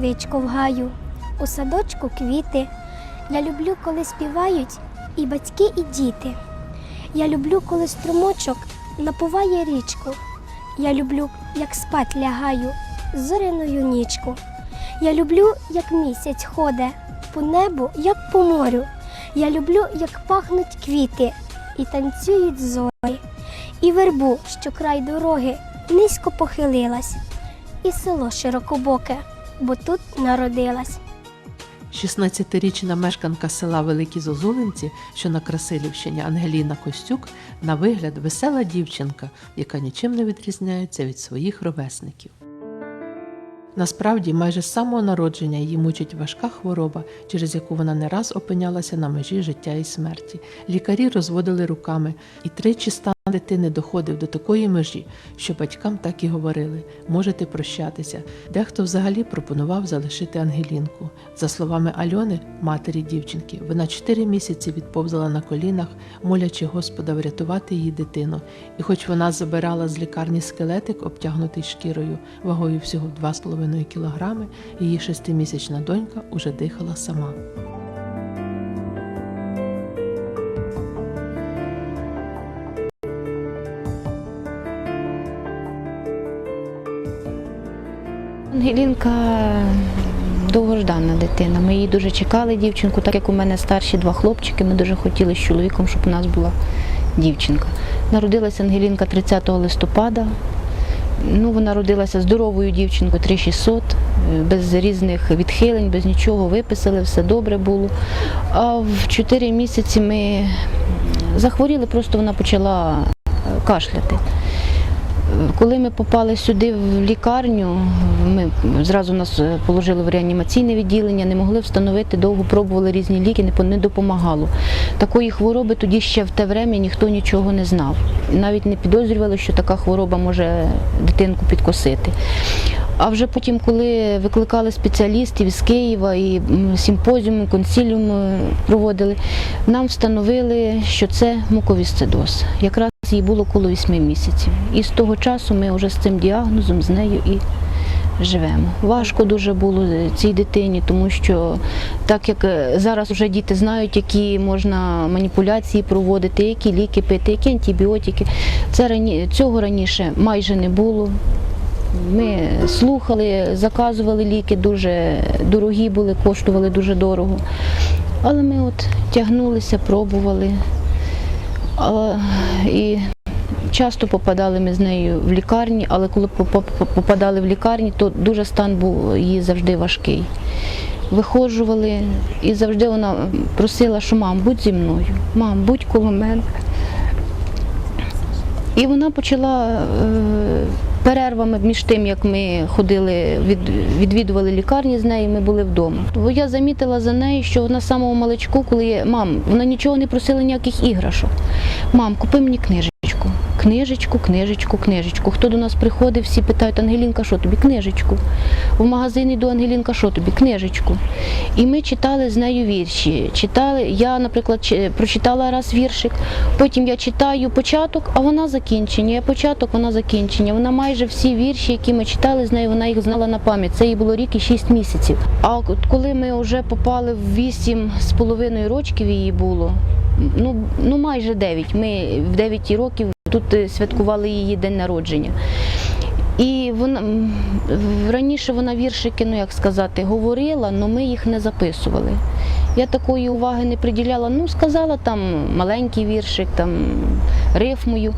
травичку в гаю, у садочку квіти. Я люблю, коли співають і батьки, і діти. Я люблю, коли струмочок напуває річку. Я люблю, як спать лягаю зоряною нічку. Я люблю, як місяць ходе по небу, як по морю. Я люблю, як пахнуть квіти і танцюють зорі. І вербу, що край дороги низько похилилась, і село широкобоке, бо тут народилась. 16-річна мешканка села Великі Зозулинці, що на Красилівщині Ангеліна Костюк, на вигляд весела дівчинка, яка нічим не відрізняється від своїх ровесників. Насправді, майже з самого народження її мучить важка хвороба, через яку вона не раз опинялася на межі життя і смерті. Лікарі розводили руками, і тричі стан дитини доходив до такої межі, що батькам так і говорили: можете прощатися. Дехто взагалі пропонував залишити Ангелінку. За словами Альони, матері дівчинки, вона чотири місяці відповзала на колінах, молячи Господа врятувати її дитину. І хоч вона забирала з лікарні скелетик, обтягнутий шкірою, вагою всього 2,5 кілограми, її шестимісячна донька уже дихала сама. Ангелінка довгождана дитина. Ми її дуже чекали, дівчинку, так як у мене старші два хлопчики. Ми дуже хотіли з чоловіком, щоб у нас була дівчинка. Народилася Ангелінка 30 листопада. Ну, вона родилася здоровою дівчинкою 3600, е, без різних відхилень, без нічого виписали, все добре було. А в 4 місяці ми захворіли, просто вона почала кашляти. Коли ми попали сюди в лікарню, ми зразу нас е, положили в реанімаційне відділення, не могли встановити, довго пробували різні ліки, не допомагало. Такої хвороби тоді ще в те время ніхто нічого не знав. Навіть не підозрювали, що така хвороба може дитинку підкосити. А вже потім, коли викликали спеціалістів із Києва і симпозіум, консиліум е, проводили, нам встановили, що це муковісцидоз. Якраз їй було коло 8 місяців. І з того часу ми вже з цим діагнозом з нею і живемо. Важко дуже було цій дитині, тому що так як е, зараз вже діти знають, які можна маніпуляції проводити, які ліки пити, які антибіотики. Це рані... цього раніше майже не було. Ми слухали, заказували ліки, дуже дорогі були, коштували дуже дорого. Але ми от тягнулися, пробували. І часто попадали ми з нею в лікарні, але коли попа- попадали в лікарні, то дуже стан був її завжди важкий. Виходжували, і завжди вона просила, що мам, будь зі мною, мам, будь коло мене. І вона почала е, перервами між тим, як ми ходили, від, відвідували лікарні з нею, ми були вдома. Бо я замітила за нею, що вона самого маличку, коли є мам, вона нічого не просила ніяких іграшок. Мам, купи мені книжечку. Книжечку, книжечку, книжечку. Хто до нас приходить, всі питають, Ангелінка, що тобі? Книжечку. В магазин йду, Ангелінка, що тобі? Книжечку. І ми читали з нею вірші. Читали, я, наприклад, прочитала раз віршик, потім я читаю початок, а вона закінчення. Я початок, вона закінчення. Вона майже всі вірші, які ми читали з нею, вона їх знала на пам'ять. Це їй було рік і шість місяців. А от коли ми вже попали в вісім з половиною рочків її було, ну, ну майже дев'ять. Ми в дев'ять років тут е, святкували її день народження. І вона раніше вона віршики, ну як сказати, говорила, але ми їх не записували. Я такої уваги не приділяла. Ну, сказала там маленький віршик, там рифмою.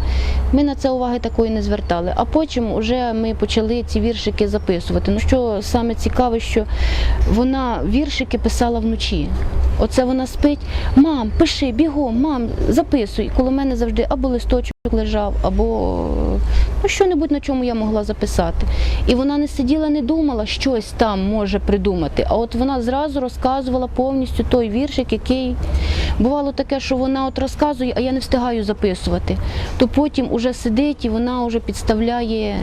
Ми на це уваги такої не звертали. А потім вже ми почали ці віршики записувати. Ну що саме цікаве, що вона віршики писала вночі. Оце вона спить, мам, пиши, бігом, мам, записуй. Коло мене завжди або листочок лежав, або ну, що-небудь, на чому я могла записати. І вона не сиділа, не думала, щось там може придумати. А от вона зразу розказувала повністю той віршик, який бувало таке, що вона от розказує, а я не встигаю записувати. То потім уже сидить і вона вже підставляє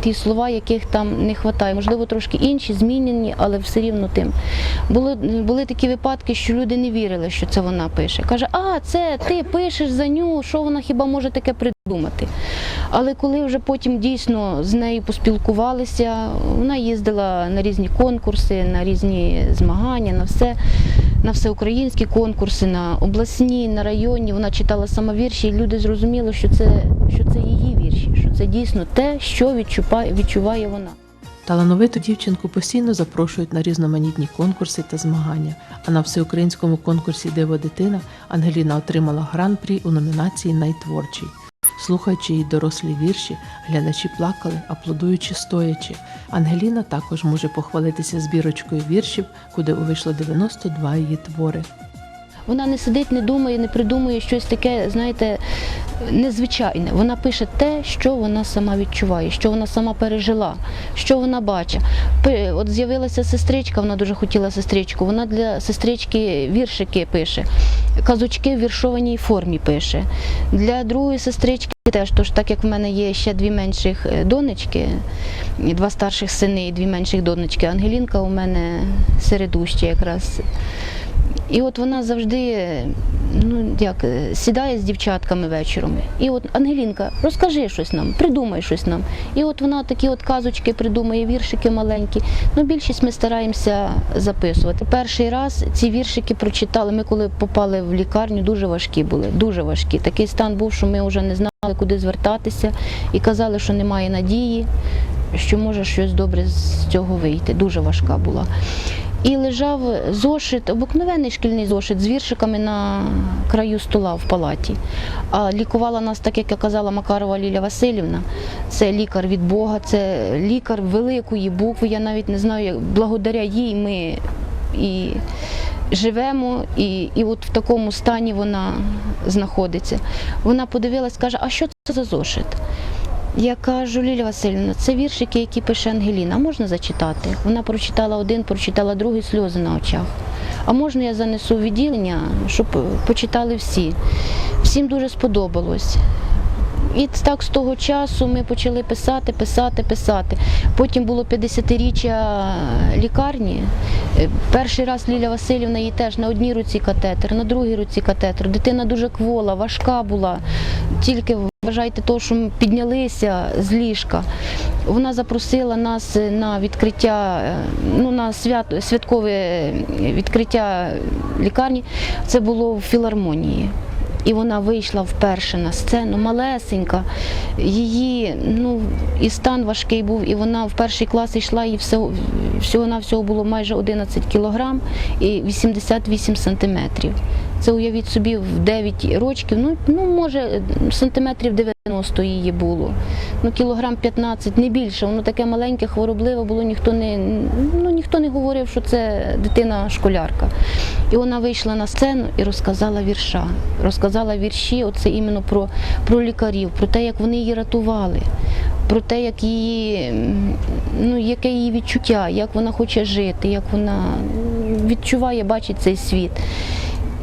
ті слова, яких там не вистачає. Можливо, трошки інші, змінені, але все рівно тим. Були, були такі випадки, що люди не вірили, що це вона пише. Каже, а це ти пишеш за ню, що вона хіба може таке придумати? Але коли вже потім дійсно з нею поспілкувалися, вона їздила на різні конкурси, на різні змагання, на все. На всеукраїнські конкурси, на обласні, на районні, вона читала сама вірші, і люди зрозуміли, що це, що це її що це дійсно те, що відчуває, вона. Талановиту дівчинку постійно запрошують на різноманітні конкурси та змагання. А на всеукраїнському конкурсі Диво дитина Ангеліна отримала гран-прі у номінації Найтворчий. Слухаючи її дорослі вірші, глядачі плакали, аплодуючи стоячи. Ангеліна також може похвалитися збірочкою віршів, куди увійшло 92 її твори. Вона не сидить, не думає, не придумує щось таке, знаєте, незвичайне. Вона пише те, що вона сама відчуває, що вона сама пережила, що вона бачить. От з'явилася сестричка, вона дуже хотіла сестричку. Вона для сестрички віршики пише, казочки в віршованій формі пише. Для другої сестрички теж, тож так як в мене є ще дві менших е, донечки, два старших сини і дві менших донечки. Ангелінка у мене середуща якраз. І от вона завжди ну, як, е, сідає з дівчатками вечором. І от Ангелінка, розкажи щось нам, придумай щось нам. І от вона такі от казочки придумує, віршики маленькі. Ну, більшість ми стараємося записувати. Перший раз ці віршики прочитали. Ми коли попали в лікарню, дуже важкі були, дуже важкі. Такий стан був, що ми вже не знали, куди звертатися, і казали, що немає надії, що може щось добре з цього вийти. Дуже важка була. І лежав зошит, обикновений шкільний зошит з віршиками на краю стола в палаті. А лікувала нас, так як я казала, Макарова Ліля Васильівна. Це лікар від Бога, це лікар великої букви. Я навіть не знаю, благодаря їй ми і живемо, і, і от в такому стані вона знаходиться. Вона подивилась, каже, а що це за зошит? Я кажу, Лілія Васильівна, це віршики, які пише Ангеліна. Можна зачитати? Вона прочитала один, прочитала другий сльози на очах. А можна я занесу відділення, щоб почитали всі. Всім дуже сподобалось. І так з того часу ми почали писати, писати, писати. Потім було 50-річчя лікарні. Е, Перший раз Ліля Васильівна їй теж на одній руці катетер, на другій руці катетер. Дитина дуже квола, важка була. Тільки вважайте того, що ми піднялися з ліжка. Вона запросила нас на відкриття, е, ну на свят, святкове відкриття лікарні. Це було в філармонії. І вона вийшла вперше на сцену, малесенька. Її ну, і стан важкий був, і вона в перший клас йшла, і всього, всього на було майже 11 кілограм і 88 сантиметрів. Це уявіть собі в 9 років, ну, ну може сантиметрів 90 її було. Ну, кілограм 15, не більше. Воно таке маленьке, хворобливе було, ніхто не, ну, ніхто не говорив, що це дитина-школярка. І вона вийшла на сцену і розказала вірша. Розказала вірші, оце іменно про, про лікарів, про те, як вони її рятували, про те, як її, ну, яке її відчуття, як вона хоче жити, як вона відчуває, бачить цей світ.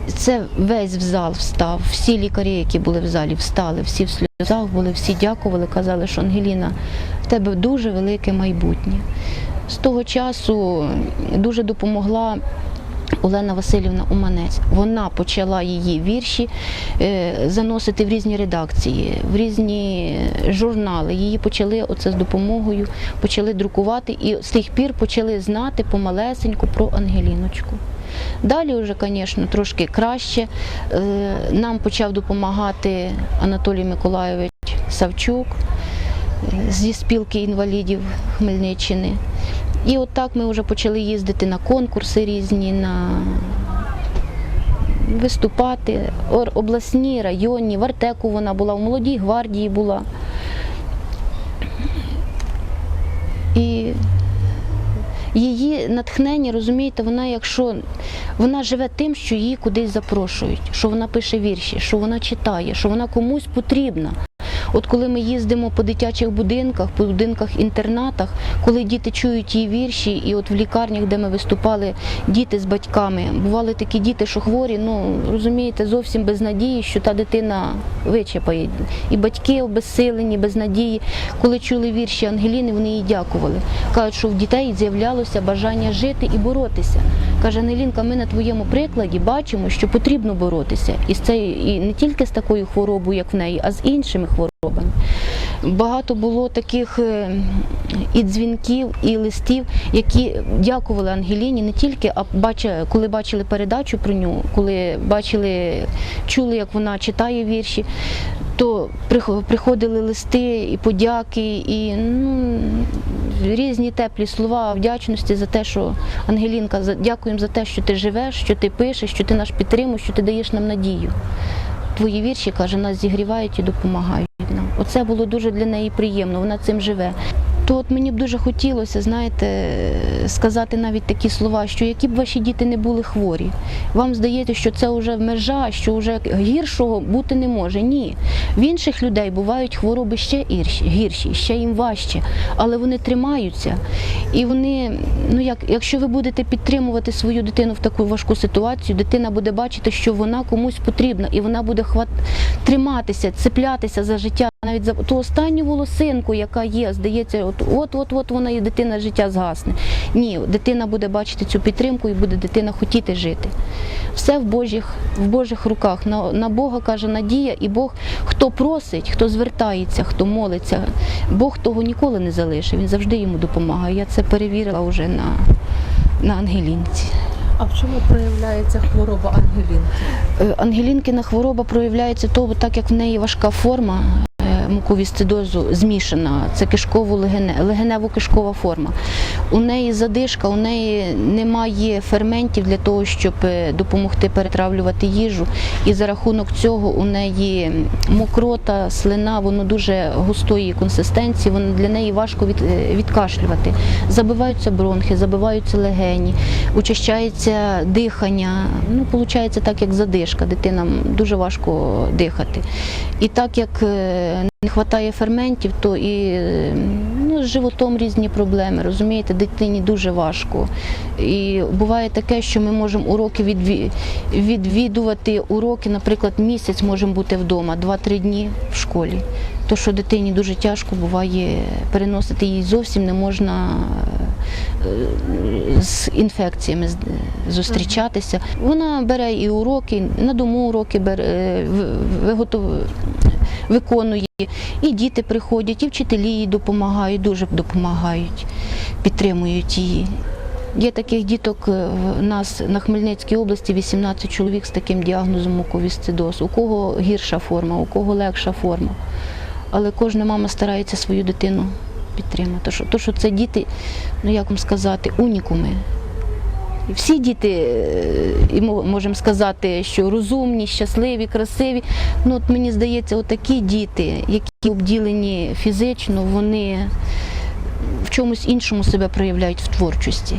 Це весь в зал встав. Всі лікарі, які були в залі, встали, всі в сльозах були, всі дякували, казали, що Ангеліна, в тебе дуже велике майбутнє. З того часу дуже допомогла Олена Васильівна Уманець. Вона почала її вірші е, заносити в різні редакції, в різні журнали. Її почали оце з допомогою, почали друкувати і з тих пір почали знати помалесеньку про Ангеліночку. Далі вже, звісно, трошки краще. Е, Нам почав допомагати Анатолій Миколайович Савчук е, зі спілки інвалідів Хмельниччини. І от так ми вже почали їздити на конкурси різні, на виступати. Обласні, районні, в Артеку вона була, в молодій гвардії була. І її натхнення, розумієте, вона якщо вона живе тим, що її кудись запрошують, що вона пише вірші, що вона читає, що вона комусь потрібна. От коли ми їздимо по дитячих будинках, по будинках-інтернатах, коли діти чують її вірші, і от в лікарнях, де ми виступали, діти з батьками, бували такі діти, що хворі, ну розумієте, зовсім без надії, що та дитина вичепає. І батьки обезсилені, без надії. Коли чули вірші Ангеліни, вони їй дякували. Кажуть, що в дітей з'являлося бажання жити і боротися. Каже Ангелінка, ми на твоєму прикладі бачимо, що потрібно боротися і з цією, і не тільки з такою хворобою, як в неї, а з іншими хворобами. Багато було таких е, і дзвінків, і листів, які дякували Ангеліні не тільки, а коли бачили передачу про нього, коли бачили, чули, як вона читає вірші, то приходили листи і подяки, і ну, різні теплі слова вдячності за те, що Ангелінка, дякуємо за те, що ти живеш, що ти пишеш, що ти нас підтримуєш, що ти даєш нам надію. Твої вірші, каже, нас зігрівають і допомагають. Оце було дуже для неї приємно, вона цим живе. То от мені б дуже хотілося, знаєте, сказати навіть такі слова, що які б ваші діти не були хворі, вам здається, що це вже межа, що вже гіршого бути не може. Ні. В інших людей бувають хвороби ще гірші, ще їм важче, але вони тримаються. І вони, ну як, якщо ви будете підтримувати свою дитину в таку важку ситуацію, дитина буде бачити, що вона комусь потрібна, і вона буде хват... триматися, цеплятися за життя. Навіть за ту останню волосинку, яка є, здається, от от, от, от вона і дитина життя згасне. Ні, дитина буде бачити цю підтримку і буде дитина хотіти жити. Все в Божих, в Божих руках. На, на Бога каже надія, і Бог, хто просить, хто звертається, хто молиться, Бог того ніколи не залишить. Він завжди йому допомагає. Я це перевірила вже на, на Ангелінці. А в чому проявляється хвороба Ангелінки? Е, Ангелінкина хвороба проявляється того, так як в неї важка форма муковісцидозу змішана, це кишково-легене, легенево-кишкова форма. У неї задишка, у неї немає ферментів для того, щоб е, допомогти перетравлювати їжу. І за рахунок цього у неї мокрота, слина, воно дуже густої консистенції, воно для неї важко від, е, відкашлювати. Забиваються бронхи, забиваються легені, учащається дихання. Ну, виходить так, як задишка. Дитинам дуже важко дихати. І так як е, не вистачає ферментів, то і е, ну, з животом різні проблеми. Розумієте, дитині дуже важко. І буває таке, що ми можемо уроки відві- відвідувати уроки, наприклад, місяць можемо бути вдома, 2-3 дні в школі. То, що дитині дуже тяжко буває переносити її зовсім не можна е, з інфекціями зустрічатися. Вона бере і уроки, на дому уроки бере, е, в- виготов- виконує. І діти приходять, і вчителі їй допомагають, дуже допомагають, підтримують її. Є таких діток е, в нас на Хмельницькій області 18 чоловік з таким діагнозом муковісцидоз. У кого гірша форма, у кого легша форма. Але кожна мама старається свою дитину підтримати. То, що це діти, ну як вам сказати, унікуми. Всі діти, е, і можемо сказати, що розумні, щасливі, красиві. Ну, от мені здається, отакі діти, які обділені фізично, вони в чомусь іншому себе проявляють в творчості.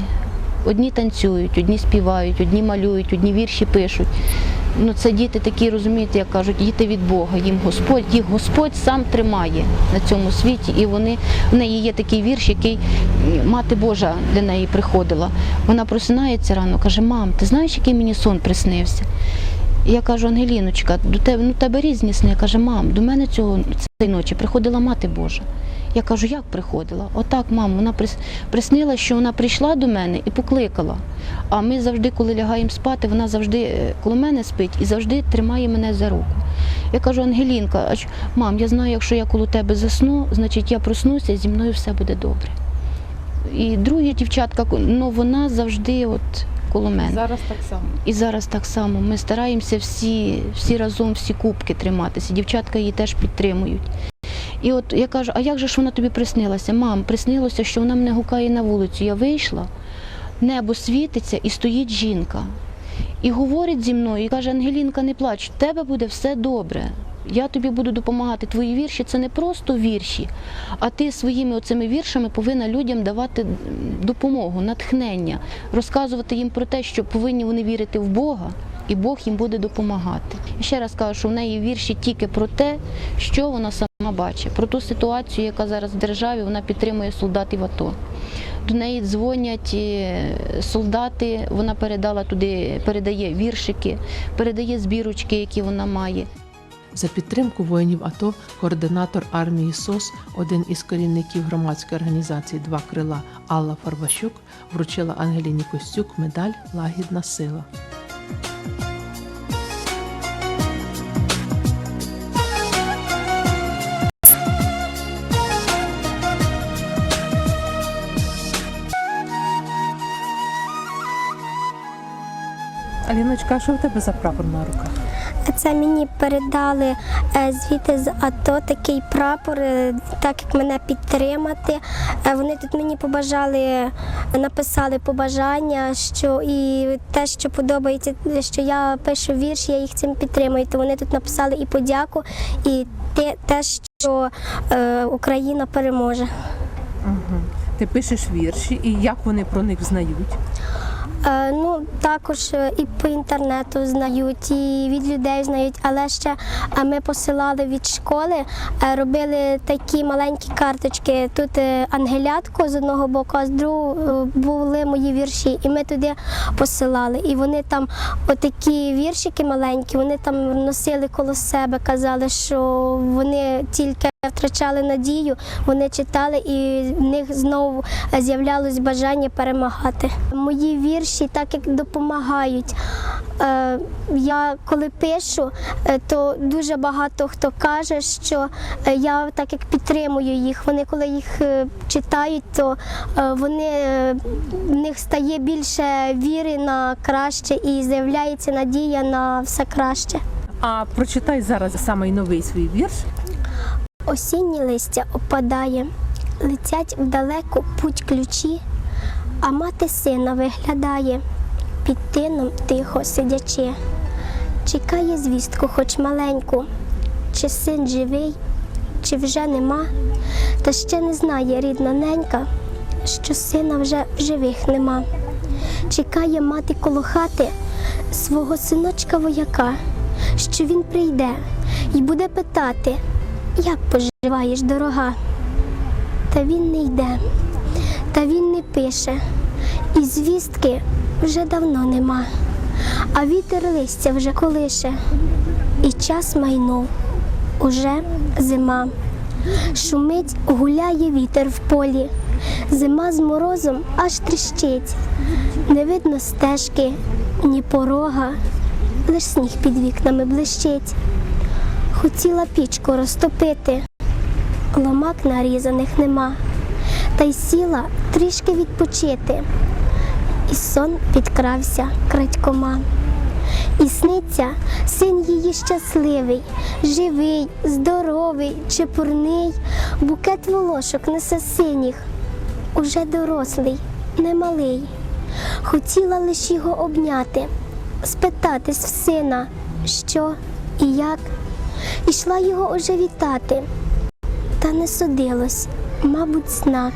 Одні танцюють, одні співають, одні малюють, одні вірші пишуть. Ну, це діти такі, розумієте, як кажуть, діти від Бога. Їм Господь, їх Господь сам тримає на цьому світі. І вони в неї є такий вірш, який мати Божа для неї приходила. Вона просинається рано, каже: Мам, ти знаєш, який мені сон приснився? Я кажу, Ангеліночка, до тебе ну тебе різні сни. Каже, мам, до мене цього цієї ночі приходила мати Божа. Я кажу, як приходила? Отак, мам, вона прис- приснила, що вона прийшла до мене і покликала. А ми завжди, коли лягаємо спати, вона завжди е, коло мене спить і завжди тримає мене за руку. Я кажу, Ангелінка, мам, я знаю, якщо я коло тебе засну, значить я проснуся, зі мною все буде добре. І другі дівчатка, ну вона завжди от коло мене. Зараз так само. І зараз так само. Ми стараємося всі, всі разом, всі кубки триматися. Дівчатка її теж підтримують. І от я кажу, а як же ж вона тобі приснилася? Мам, приснилося, що вона мене гукає на вулицю. Я вийшла, небо світиться і стоїть жінка. І говорить зі мною, і каже, Ангелінка, не плач, в тебе буде все добре. Я тобі буду допомагати. Твої вірші це не просто вірші, а ти своїми оцими віршами повинна людям давати допомогу, натхнення, розказувати їм про те, що повинні вони вірити в Бога, і Бог їм буде допомагати. І ще раз кажу, що в неї вірші тільки про те, що вона сама бачить, про ту ситуацію, яка зараз в державі, вона підтримує солдатів АТО. До неї дзвонять е, солдати, вона передала туди, передає віршики, передає збірочки, які вона має. За підтримку воїнів АТО координатор армії СОС, один із керівників громадської організації Два крила Алла Фарбащук вручила Ангеліні Костюк медаль Лагідна сила. Аліночка, а що в тебе за прапор на руках? Це мені передали е, звідти з АТО такий прапор, е, так як мене підтримати. Е, Вони тут мені побажали, написали побажання, що і те, що подобається, що я пишу вірш, я їх цим підтримую. То вони тут написали і подяку, і те, те що Україна переможе. Угу. Ти пишеш вірші, і як вони про них знають? Е, Ну, також е, і по інтернету знають, і від людей знають, але ще ми посилали від школи, е, робили такі маленькі карточки. Тут ангелятко з одного боку, а з другого були мої вірші. І ми туди посилали. І вони там отакі віршики маленькі, вони там носили коло себе, казали, що вони тільки втрачали надію, вони читали, і в них знову з'являлось бажання перемагати. Мої вірші так як допомагають. Е, Я коли пишу, е, то дуже багато хто каже, що е, я так як підтримую їх. Вони коли їх читають, то вони в них стає більше віри на краще і з'являється надія на все краще. А прочитай зараз самий новий свій вірш. Осіннє листя опадає, летять вдалеку путь ключі, а мати сина виглядає під тином тихо сидячи. Чекає звістку, хоч маленьку, чи син живий, чи вже нема, та ще не знає рідна ненька, що сина вже в живих нема. Чекає мати коло хати свого синочка вояка, що він прийде і буде питати, як поживаєш, дорога? Та він не йде, та він не пише, і звістки вже давно нема, а вітер листя вже колише, і час майнув, уже зима. Шумить, гуляє вітер в полі, зима з морозом аж тріщить. Не видно стежки, ні порога, лиш сніг під вікнами блищить. Хотіла пічку розтопити, ломак нарізаних нема, та й сіла трішки відпочити, і сон підкрався крадькома. І сниться син її щасливий, живий, здоровий, чепурний, букет волошок несе синіх, уже дорослий, немалий. Хотіла лиш його обняти, спитатись в сина, що і як. Ішла його уже вітати, та не судилось, мабуть, знак.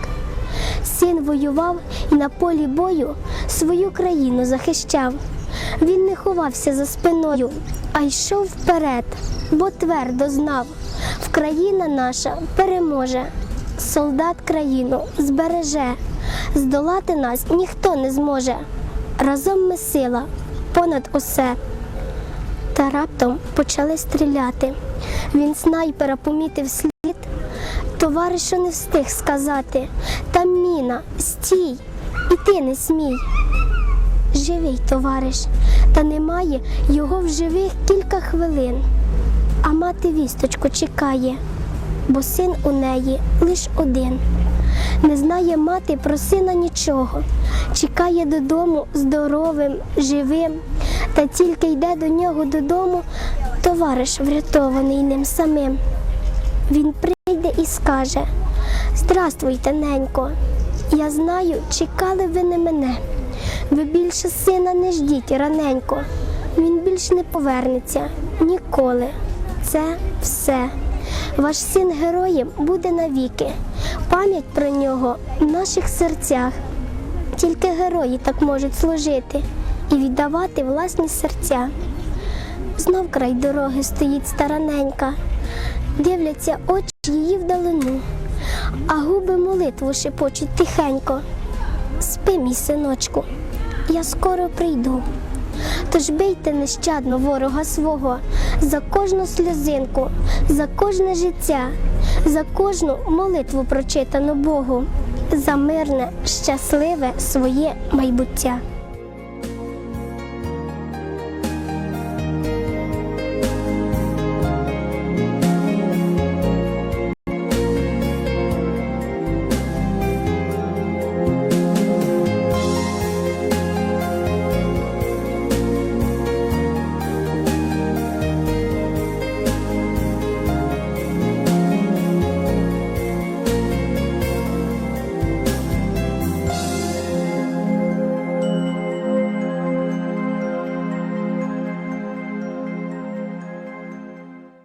Син воював і на полі бою свою країну захищав. Він не ховався за спиною, а йшов вперед, бо твердо знав, Вкраїна наша переможе, солдат країну збереже, здолати нас ніхто не зможе. Разом ми сила понад усе. Та раптом почали стріляти. Він снайпера помітив слід. Товаришу не встиг сказати. Там міна, стій, і ти не смій. Живий товариш, та немає його в живих кілька хвилин. А мати вісточку чекає, бо син у неї лиш один. Не знає мати про сина нічого, чекає додому здоровим, живим, та тільки йде до нього додому товариш врятований ним самим. Він прийде і скаже: Здравствуйте, ненько, я знаю, чекали ви не мене. Ви більше сина не ждіть раненько. Він більш не повернеться ніколи. Це все. Ваш син героєм буде навіки. Пам'ять про нього в наших серцях. Тільки герої так можуть служити і віддавати власні серця. Знов край дороги стоїть стараненька, дивляться очі її вдалину, а губи молитву шепочуть тихенько. Спи, мій синочку, я скоро прийду. Тож бийте нещадно ворога свого за кожну сльозинку, за кожне життя, за кожну молитву прочитану Богу, за мирне, щасливе своє майбуття.